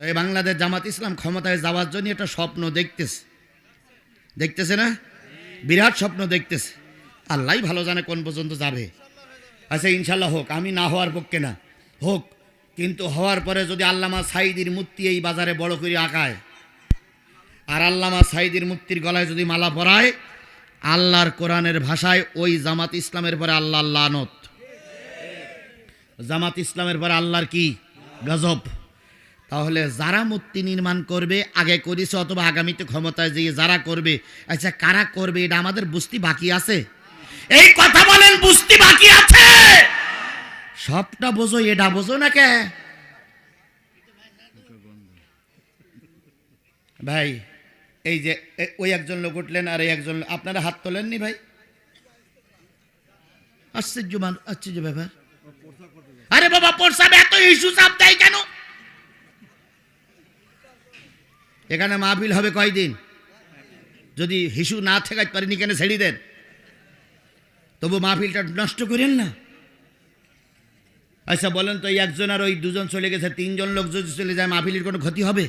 এই বাংলাদেশ জামাত ইসলাম ক্ষমতায় যাওয়ার জন্য একটা স্বপ্ন দেখতেছে। দেখতেছে না? বিরাট স্বপ্ন দেখতেছে। আল্লাহ ভালো জানে কোন পর্যন্ত যাবে। আচ্ছা ইনশাল্লাহ হোক, আমি না হওয়ার পক্ষে না। হোক, কিন্তু হওয়ার পরে যদি আল্লামা সাইদির মূর্তি এই বাজারে বড় করে আঁকায়, আর আল্লামা সাইদির মূর্তির গলায় যদি মালা পরায়, আল্লাহর কোরআনের ভাষায় ওই জামাত ইসলামের পরে আল্লাহ লানত। জামাত ইসলামের পরে আল্লাহর কি? গজব। তাহলে যারা মূর্তি নির্মাণ করবে, আগে করেছে অথবা আগামীতে ক্ষমতায় যেয়ে যারা করবে আচ্ছা কারা করবে, এটা আমাদের বুঝতে বাকি আছে? এই কথা বলেন, বুঝতে বাকি আছে! সবটা বোঝো, এটা বোঝো না কে? ভাই, এই যে ওই একজন লোক উঠলেন আর এই একজন, আপনারা হাত তোলেননি ভাই? আশ্চর্য আশ্চর্য ব্যাপার। আরে বাবা প্রসাব এত ইস্যু চাপ দেয় কেন? এখানে মাহফিল হবে কয়দিন? যদি হিসু না ঠেকাইতে পারেনি কেন ছেড়ে দেন তবু মাহফিলটা নষ্ট করেন না। আচ্ছা বলেন তো একজন আর ওই দুজন চলে গেছে, তিনজন লোক যদি চলে যায়, মাহফিলের কোনো ক্ষতি হবে?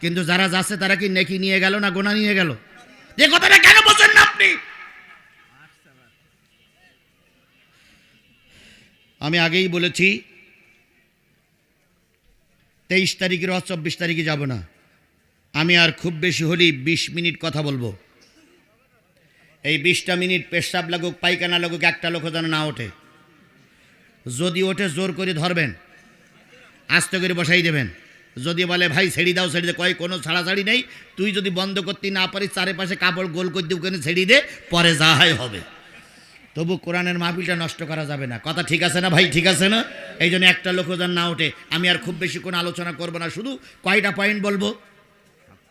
কিন্তু যারা যাচ্ছে, তারা কি নেকি নিয়ে গেল না গোনা নিয়ে গেল? যে কথাটা কেন বোঝেন না আপনি? আমি আগেই বলেছি, তেইশ তারিখের অথবা চব্বিশ তারিখে যাব না। আমি আর খুব বেশি হলেই বিশ মিনিট কথা বলব। এই বিশটা মিনিট পেশাব লাগুক, পায়খানা লাগুক, একটা লোক যেন না ওঠে। যদি ওঠে, জোর করে ধরবেন। আস্তে করে বসাই দেবেন। যদি বলে, ভাই, ছেড়ি দাও, ছেড়ে দে কয়, কোনো ছাড়াছাড়ি নেই। তুই যদি বন্ধ করতে না পারিস, চারিপাশে কাপড় গোল করে ওখানে ছেড়ে দে, পরে যা হয় হবে। তবু কোরআনের মাহফিলটা নষ্ট করা যাবে না। কথা ঠিক আছে না ভাই? ঠিক আছে না? এই জন্য একটা লোক যেন না ওঠে। আমি আর খুব বেশি কোনো আলোচনা করব না। শুধু কয়টা পয়েন্ট বলব?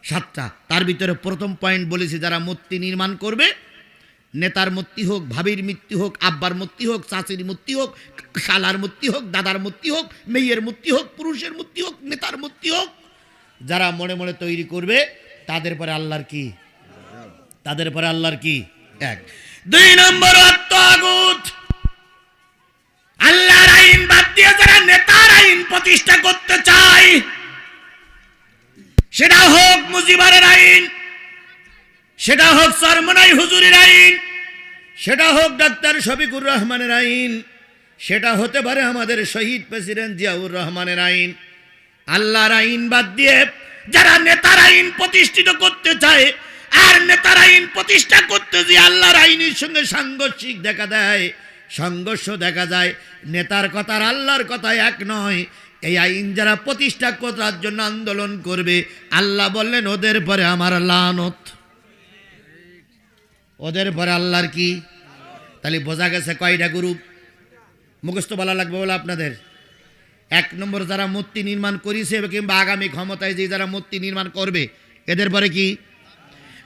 সাতটা। তার ভিতরে প্রথম পয়েন্ট বলেছি, যারা মূর্তি নির্মাণ করবে, নেতার মূর্তি হোক, ভাবির মূর্তি হোক, আব্বার মূর্তি হোক, চাচির মূর্তি হোক, শালার মূর্তি হোক, দাদার মূর্তি হোক, মেয়ের মূর্তি হোক, পুরুষের মূর্তি হোক, নেতার মূর্তি হোক, যারা মনে মনে তৈরি করবে, তাদের পরে আল্লাহর কি? তাদের পরে আল্লাহর কি? এক। দুই নম্বর আল্লাহর আইন বাদ দিয়ে যারা নেতার আইন প্রতিষ্ঠা করতে চায় সেটা হোক মুজিবারের আইন, সেটা হোক সরমনাই হুজুরের আইন, সেটা হোক ডাক্তার শফিকুর রহমানের আইন, সেটা হতে পারে আমাদের শহীদ প্রেসিডেন্ট জিয়াউর রহমানের আইন। আল্লাহর আইন বাদ দিয়ে যারা নেতার আইন প্রতিষ্ঠিত করতে চায়, আর নেতার আইন প্রতিষ্ঠা করতে যে আল্লাহর আইনের সঙ্গে সাংঘর্ষিক দেখা দেয়, সংঘর্ষ দেখা যায়। নেতার কথা আল্লাহর কথা এক নয় এই আইন যারা প্রতিষ্ঠা করার জন্য আন্দোলন করবে, আল্লাহ বললেন, ওদের পরে আমার লানত। ওদের পরে আল্লাহর কি? তাহলে বোঝা গেছে কয়টা গ্রুপ? মুখস্থ বলা লাগবে বলে আপনাদের। এক নম্বর যারা মূর্তি নির্মাণ করেছে কিংবা আগামী ক্ষমতায় যে যারা মূর্তি নির্মাণ করবে, এদের পরে কি?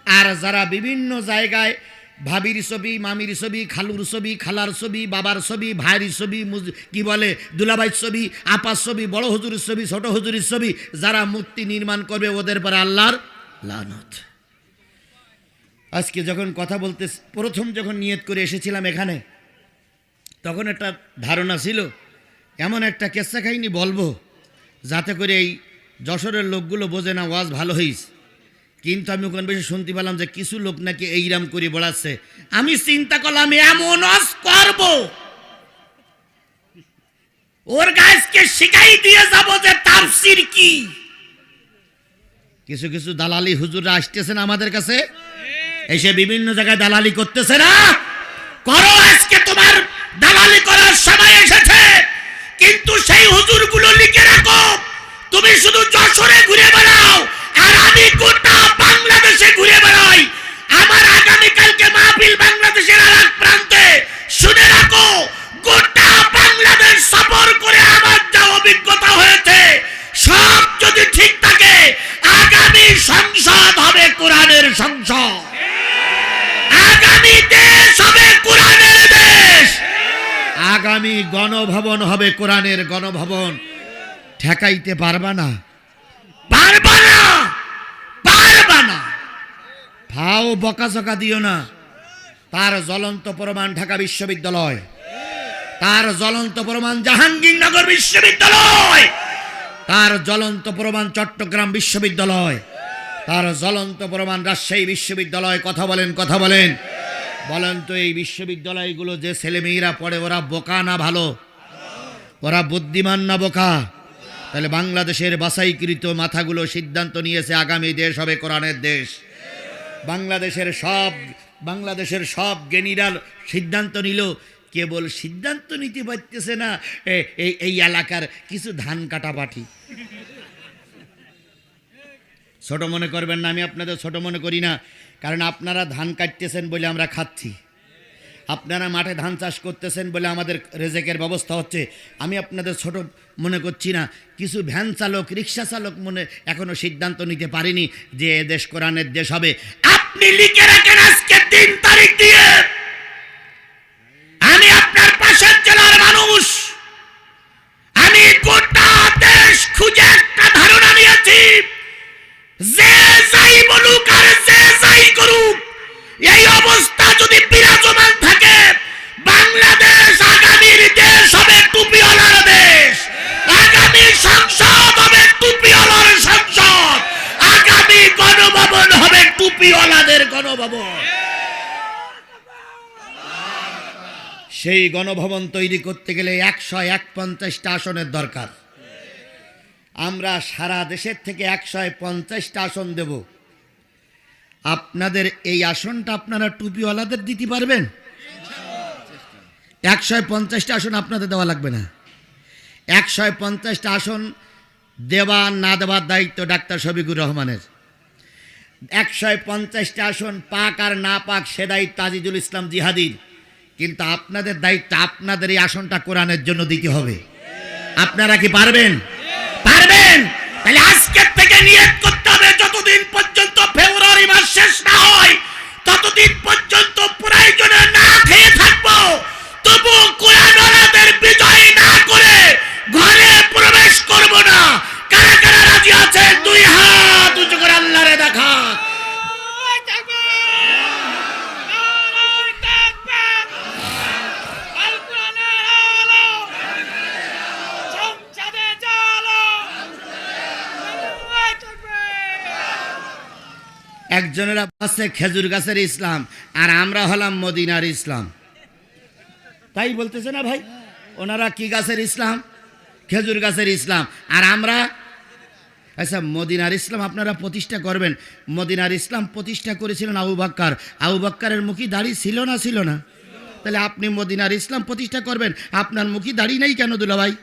আর যারা বিভিন্ন জায়গায় ভাবির ছবি, মামির ছবি, খালুর ছবি, খালার ছবি, বাবার ছবি, ভাইয়ের ছবি কি বলে, দুলাভাইয়ের ছবি, আপার ছবি, বড় হজুরের ছবি, ছোট হজুরের ছবি, যারা মূর্তি নির্মাণ করবে ওদের পরে আল্লাহর লানত। আজকে যখন কথা বলতে, প্রথম যখন নিয়ত করে এসেছিলাম এখানে, তখন একটা ধারণা ছিল, এমন একটা কেসা কাহিনী বলব, যাতে করে এই যশোরের লোকগুলো বোঝে না ওয়াজ ভালো হইস কিন্তু আমি ওখানে বেশি শুনতে পেলাম যে কিছু লোক নাকি এইরাম করে বেড়াচ্ছে। আমি চিন্তা করলাম, এমন করব? ওর গাছকে শিখাই দিয়ে যাব যে তাফসির কি? কিছু কিছু দালালি হুজুররা আসতেছেন আমাদের কাছে? এসে বিভিন্ন জায়গায় দালালি করতেছে না? করো আজকে তোমার আগামী আগামী গণভবন হবে কোরআনের গণভবন। ঠেকাইতে পারবা না। পারবা না! পারবা না! ফাও বকাঝকা দিও না। তার জ্বলন্ত প্রমাণ ঢাকা বিশ্ববিদ্যালয়। তার জ্বলন্ত প্রমাণ জাহাঙ্গীরনগর বিশ্ববিদ্যালয়। তার জ্বলন্ত প্রমাণ চট্টগ্রাম বিশ্ববিদ্যালয়। তার জ্বলন্ত প্রমাণ রাজশাহী বিশ্ববিদ্যালয় কথা বলেন কথা বলেন। বলেন তো এই বিশ্ববিদ্যালয়গুলো যে ছেলেমেয়েরা পড়ে, ওরা বোকা না ভালো? ওরা বুদ্ধিমান না বোকা? তাহলে বাংলাদেশের বাছাইকৃত মাথাগুলো সিদ্ধান্ত নিয়েছে আগামী দেশ হবে কোরআনের দেশ। বাংলাদেশের সব বাংলাদেশের সব জ্ঞানীরা সিদ্ধান্ত নিল, কেবল সিদ্ধান্ত নিতে পারতেছে না এই এলাকার কিছু ধান কাটা পাঠি ছোট মনে করবেন না, আমি আপনাদের ছোট মনে করি না, কারণ আপনারা ধান কাটতেছেন বলে আমরা খাচ্ছি। আপনারা মাঠে ধান চাষ করতেছেন বলে আমাদের রেজেকের ব্যবস্থা হচ্ছে। আমি আপনাদের ছোট মনে করছি না, কিছু ভ্যান চালক, রিক্সা চালক মনে এখনও সিদ্ধান্ত নিতে পারিনি যে দেশ কোরআনের দেশ হবে। আপনি লিখে রাখেন আজকে তিন তারিখ দিয়ে। সেই গণভবন তৈরি করতে গেলে একশো এক পঞ্চাশটা আসনের দরকার। আমরা সারা দেশের থেকে একশো পঞ্চাশটা আসন দেব। আপনাদের এই আসনটা আপনারা টুপিওয়ালাদের দিতে পারবেন? একশো পঞ্চাশটা আসন আপনাদের দেওয়া লাগবে না। একশো পঞ্চাশটা আসন দেওয়া না দেওয়ার দায়িত্ব ডাক্তার শফিকুর রহমানের। একশো পঞ্চাশটা আসন পাক আর না পাক সে দায়িত্ব আজিজুল ইসলাম জিহাদির। কিন্তু আপনাদের দায়িত্ব, আপনাদের এই আসনটা কোরআনের জন্য দিতে হবে। আপনারা কি পারবেন? পারবেন! তাহলে আজকের থেকে একজনের আছে খেজুর গাছের ইসলাম, আর আমরা হলাম মদিনার ইসলাম। তাই বলতেছে না ভাই? ওনারা কি গাছের ইসলাম? খেজুর গাছের ইসলাম। আর আমরা? আচ্ছা মদিনার ইসলাম আপনারা প্রতিষ্ঠা করবেন। মদিনার ইসলাম প্রতিষ্ঠা করেছিলেন আবু বাক্কার। আবু বাক্কারের মুখী দাড়ি ছিল না ছিল না? তাহলে আপনি মদিনার ইসলাম প্রতিষ্ঠা করবেন। আপনার মুখী দাড়ি নেই কেন দুলা ভাই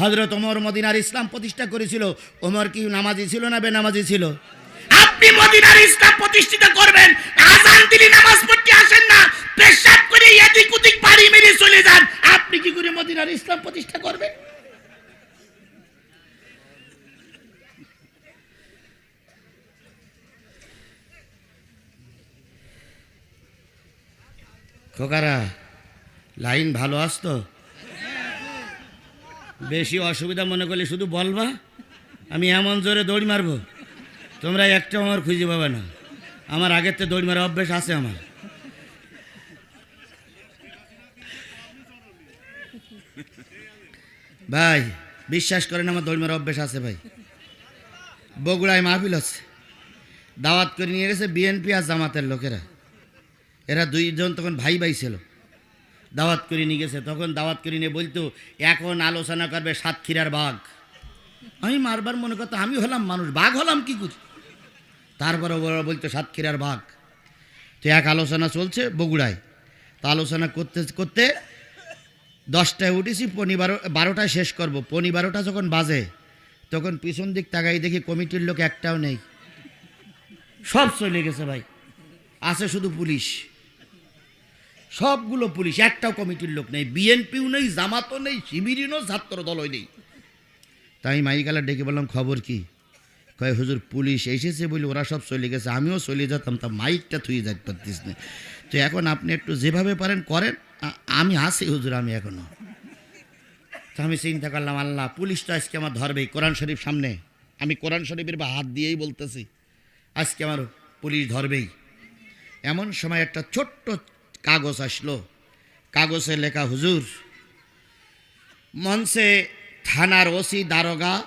হজরত ওমর মদিনার ইসলাম প্রতিষ্ঠা করেছিল। ওমর কি নামাজি ছিল না বেনামাজি ছিল? আপনি মদিনার ইসলাম প্রতিষ্ঠিত করবেন আজান দিলি নামাজ পড়তে আসেন না পেশাব করে এদিক ওদিক বাড়ি মেরে চলে যান। আপনি কি করে মদিনার ইসলাম প্রতিষ্ঠা করবেন? খোকারা লাইন ভালো আসতো? বেশি অসুবিধা মনে করলে শুধু বলবা, আমি এমন জোরে দৌড় মারবো, তোমরা একটা আমার খুঁজে পাবে না। আমার আগের তো দৌড় মারা অভ্যেস আছে আমার। ভাই, বিশ্বাস করেন আমার দৌড় মারা অভ্যেস আছে ভাই। বগুড়ায় মাহফিল আছে দাওয়াত করে নিয়ে গেছে বিএনপি আর জামাতের লোকেরা। এরা দুইজন তখন ভাই ভাই ছিল। দাওয়াত করে নিয়ে গেছে। তখন দাওয়াত করে নিয়ে বলতো, এখন আলোচনা করবে সাতক্ষীরার বাঘ। আমি মারবার মনে করতো আমি হলাম মানুষ, বাঘ হলাম কি করি? তারপরে ওরা বলতো, সাতক্ষীরার বাঘ। তো এক আলোচনা চলছে বগুড়ায়। তা আলোচনা করতে করতে দশটায় উঠেছি, পনি বারো, বারোটায় শেষ করব। পনি বারোটা যখন বাজে, তখন পিছন দিক তাকাই দেখি কমিটির লোক একটাও নেই। সব চলে গেছে ভাই। আছে শুধু পুলিশ। সবগুলো পুলিশ, একটাও কমিটির লোক নেই। বিএনপিও নেই, জামাতও নেই শিবিরও ছাত্র দলই নেই। তাই মাইকালা ডেকে বললাম, খবর কি? কয়, হুজুর, পুলিশ এসেছে বলে ওরা সব চলে গেছে, আমিও চলে যেতাম, তা মাইকটা থুয়ে যাইতে পারতিস না। তো এখন আপনি একটু যেভাবে পারেন, করেন। আমি আসি হুজুর, আমি এখনও তো আমি চিন্তা করলাম, আল্লাহ পুলিশ তো আজকে আমার ধরবেই কোরআন শরীফ সামনে। আমি কোরআন শরীফের বা হাত দিয়েই বলতেছি, আজকে আমার পুলিশ ধরবেই। এমন সময় একটা ছোট্ট কাগজ আসলো। কাগজে লেখা, হুজুর, মঞ্চে থানার ওসি, দারোগা,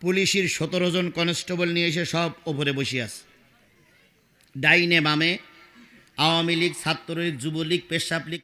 পুলিশের সতেরো জন কনস্টেবল নিয়ে এসে সব ওপরে বসে আছে। ডাইনে বামে আওয়ামী লীগ, ছাত্রলীগ, যুবলীগ, পেশাব লীগ